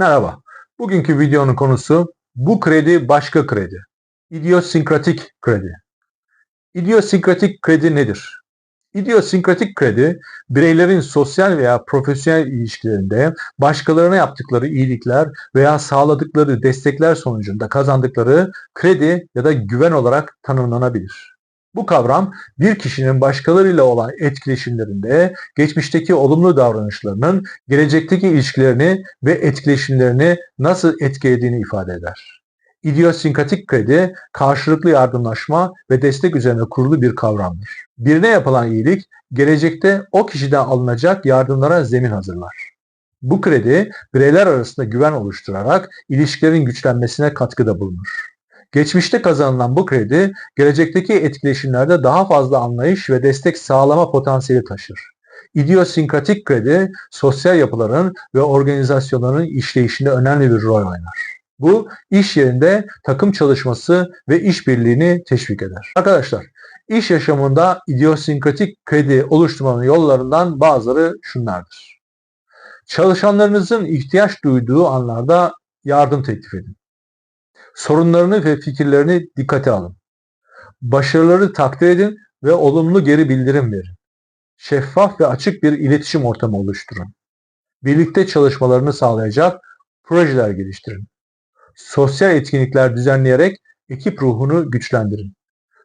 Merhaba. Bugünkü videonun konusu bu kredi başka kredi. İdiosinkratik kredi. İdiosinkratik kredi nedir? İdiosinkratik kredi, bireylerin sosyal veya profesyonel ilişkilerinde başkalarına yaptıkları iyilikler veya sağladıkları destekler sonucunda kazandıkları kredi ya da güven olarak tanımlanabilir. Bu kavram bir kişinin başkalarıyla olan etkileşimlerinde geçmişteki olumlu davranışlarının gelecekteki ilişkilerini ve etkileşimlerini nasıl etkilediğini ifade eder. İdiosinkratik kredi, karşılıklı yardımlaşma ve destek üzerine kurulu bir kavramdır. Birine yapılan iyilik, gelecekte o kişiden alınacak yardımlara zemin hazırlar. Bu kredi, bireyler arasında güven oluşturarak ilişkilerin güçlenmesine katkıda bulunur. Geçmişte kazanılan bu kredi, gelecekteki etkileşimlerde daha fazla anlayış ve destek sağlama potansiyeli taşır. İdiosinkratik kredi, sosyal yapıların ve organizasyonların işleyişinde önemli bir rol oynar. Bu, iş yerinde takım çalışması ve işbirliğini teşvik eder. Arkadaşlar, iş yaşamında idiosinkratik kredi oluşturmanın yollarından bazıları şunlardır. Çalışanlarınızın ihtiyaç duyduğu anlarda yardım teklif edin. Sorunlarını ve fikirlerini dikkate alın. Başarıları takdir edin ve olumlu geri bildirim verin. Şeffaf ve açık bir iletişim ortamı oluşturun. Birlikte çalışmalarını sağlayacak projeler geliştirin. Sosyal etkinlikler düzenleyerek ekip ruhunu güçlendirin.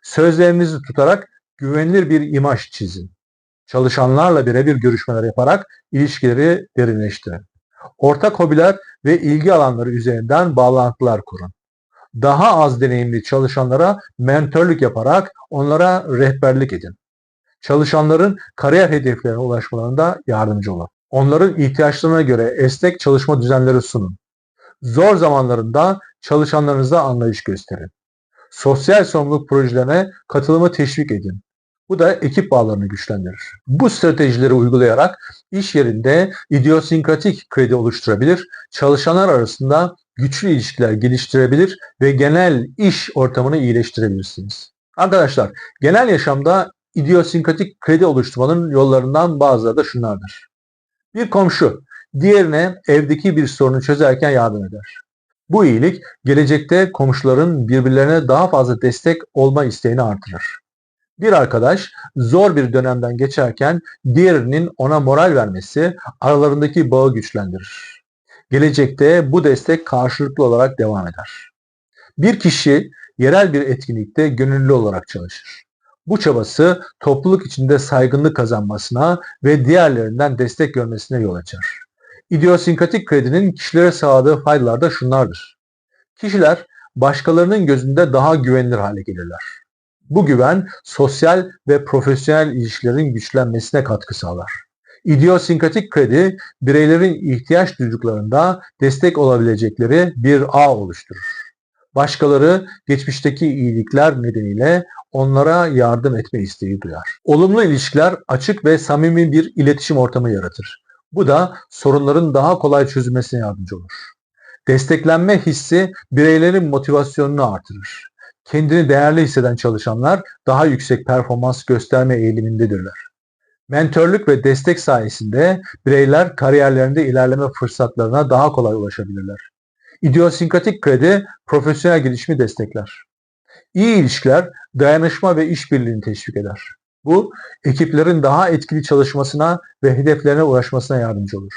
Sözlerinizi tutarak güvenilir bir imaj çizin. Çalışanlarla birebir görüşmeler yaparak ilişkileri derinleştirin. Ortak hobiler ve ilgi alanları üzerinden bağlantılar kurun daha az deneyimli çalışanlara mentörlük yaparak onlara rehberlik edin. Çalışanların kariyer hedeflerine ulaşmalarında yardımcı olun. Onların ihtiyaçlarına göre esnek çalışma düzenleri sunun. Zor zamanlarında çalışanlarınıza anlayış gösterin. Sosyal sorumluluk projelerine katılımı teşvik edin. Bu da ekip bağlarını güçlendirir. Bu stratejileri uygulayarak iş yerinde idiosinkratik kredi oluşturabilir, çalışanlar arasında güçlü ilişkiler geliştirebilir ve genel iş ortamını iyileştirebilirsiniz. Arkadaşlar, genel yaşamda idiosinkratik kredi oluşturmanın yollarından bazıları da şunlardır. Bir komşu, diğerine evdeki bir sorunu çözerken yardım eder. Bu iyilik gelecekte komşuların birbirlerine daha fazla destek olma isteğini artırır. Bir arkadaş zor bir dönemden geçerken diğerinin ona moral vermesi aralarındaki bağı güçlendirir. Gelecekte bu destek karşılıklı olarak devam eder. Bir kişi yerel bir etkinlikte gönüllü olarak çalışır. Bu çabası topluluk içinde saygınlık kazanmasına ve diğerlerinden destek görmesine yol açar. İdiosinkratik kredinin kişilere sağladığı faydalar da şunlardır. Kişiler başkalarının gözünde daha güvenilir hale gelirler. Bu güven sosyal ve profesyonel ilişkilerin güçlenmesine katkı sağlar. İdiosinkratik kredi bireylerin ihtiyaç duyduklarında destek olabilecekleri bir ağ oluşturur. Başkaları geçmişteki iyilikler nedeniyle onlara yardım etme isteği duyar. Olumlu ilişkiler açık ve samimi bir iletişim ortamı yaratır. Bu da sorunların daha kolay çözülmesine yardımcı olur. Desteklenme hissi bireylerin motivasyonunu artırır. Kendini değerli hisseden çalışanlar daha yüksek performans gösterme eğilimindedirler. Mentörlük ve destek sayesinde bireyler kariyerlerinde ilerleme fırsatlarına daha kolay ulaşabilirler. İdiosinkratik kredi profesyonel gelişimi destekler. İyi ilişkiler dayanışma ve işbirliğini teşvik eder. Bu ekiplerin daha etkili çalışmasına ve hedeflerine ulaşmasına yardımcı olur.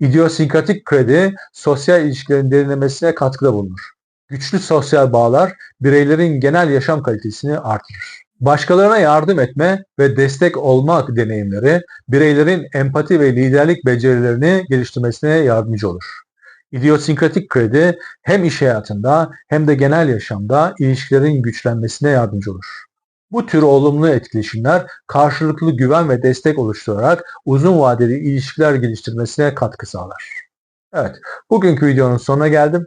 İdiosinkratik kredi sosyal ilişkilerin derinlemesine katkıda bulunur. Güçlü sosyal bağlar bireylerin genel yaşam kalitesini artırır. Başkalarına yardım etme ve destek olmak deneyimleri bireylerin empati ve liderlik becerilerini geliştirmesine yardımcı olur. İdiosinkratik kredi hem iş hayatında hem de genel yaşamda ilişkilerin güçlenmesine yardımcı olur. Bu tür olumlu etkileşimler karşılıklı güven ve destek oluşturarak uzun vadeli ilişkiler geliştirmesine katkı sağlar. Evet, bugünkü videonun sonuna geldim.